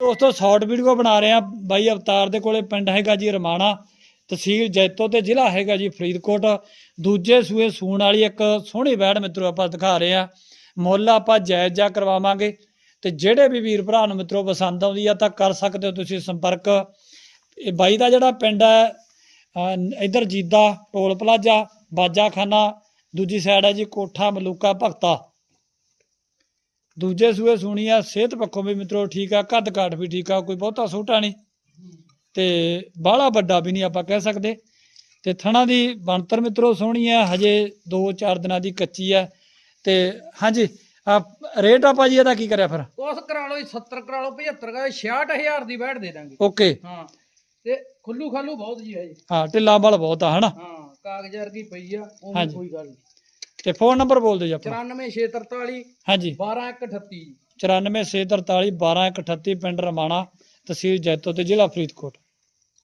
ਦੋਸਤੋ short video ਬਣਾ ਰਹੇ ਆ ਬਾਈ ਅਵਤਾਰ ਦੇ ਕੋਲੇ ਪਿੰਡ ਹੈਗਾ ਜੀ ਰਮਾਣਾ, ਤਹਿਸੀਲ ਜੈਤੋ ਤੇ ਜ਼ਿਲ੍ਹਾ ਹੈਗਾ ਜੀ ਫਰੀਦਕੋਟ। ਦੂਜੇ ਸੂਏ ਸੂਣ ਵਾਲੀ ਇੱਕ ਸੋਹਣੀ ਵੈੜ ਮਿੱਤਰੋ ਆਪਾਂ ਦਿਖਾ ਰਹੇ ਆ ਮੁੱਲ ਆਪਾਂ ਜਾਇਜ਼ ਜਾ ਕਰਵਾਵਾਂਗੇ ਤੇ ਜਿਹੜੇ ਵੀ ਵੀਰ ਭਰਾ ਨੂੰ ਮਿੱਤਰੋ ਪਸੰਦ ਆਉਂਦੀ ਆ ਤਾਂ ਕਰ ਸਕਦੇ ਹੋ ਤੁਸੀਂ ਸੰਪਰਕ। ਇਹ ਬਾਈ ਦਾ ਜਿਹੜਾ ਪਿੰਡ ਹੈ, ਅਹ ਇੱਧਰ ਜੀਦਾ ਟੋਲ ਪਲਾਜ਼ਾ, ਬਾਜਾਖਾਨਾ, ਦੂਜੀ ਸਾਈਡ ਹੈ ਜੀ ਕੋਠਾ ਮਲੂਕਾ ਭਗਤਾ। ਦੂਜੇ ਸੂਏ ਸੁਣੀ ਆ ਸਿਹਤ ਪੱਖੋਂ ਵੀ ਮਿੱਤਰੋ ਠੀਕ ਆ ਕੱਦ ਕਾਠ ਵੀ ਠੀਕ ਆ ਕੋਈ ਬਹੁਤਾ ਛੋਟਾ ਨਹੀਂ। ਤੇ ਬਾਹਲਾ ਵੱਡਾ ਵੀ ਨਹੀਂ ਆਪਾਂ ਕਹਿ ਸਕਦੇ। ਤੇ ਥਣਾ ਦੀ ਬਣਤਰ ਮਿੱਤਰੋ ਸੋਹਣੀ ਆ ਹਜੇ 2-4 ਦਿਨਾਂ ਦੀ ਕੱਚੀ ਆ। ਤੇ ਹਾਂਜੀ ਆ ਰੇਟ ਆਪਾਂ ਜੀ ਇਹਦਾ ਕੀ ਕਰਿਆ ਫਿਰ? ਉਸ ਕਰਾ ਲਓ ਜੀ 70 ਕਰਾ ਲਓ 75 ਕਰਾ 66000 ਦੀ ਬੈਠ ਦੇ ਦਾਂਗੇ। ਓਕੇ। ਹਾਂ ਤੇ ਖੁੱਲੂ ਖਾਲੂ ਬਹੁਤ ਜੀ ਹੈ ਜੀ। ਹਾਂ ਢਿੱਲਾ ਬਲ ਬਹੁਤ ਆ ਹਨਾ? ਹਾਂ ਕਾਗਜ਼ ਵਰਗੀ ਪਈ ਆ ਉਹ। ਕੋਈ ਗੱਲ ਨਹੀਂ। ਤੇ ਫੋਨ ਨੰਬਰ ਬੋਲ ਦਿਓ ਜੀ ਆਪਣਾ। 94643 ਹਾਂਜੀ। 12138 94643 12138 ਪਿੰਡ ਰਮਾਣਾ ਤਹਿਸੀਲ ਜੈਤੋ ਤੇ ਜ਼ਿਲ੍ਹਾ ਫਰੀਦਕੋਟ।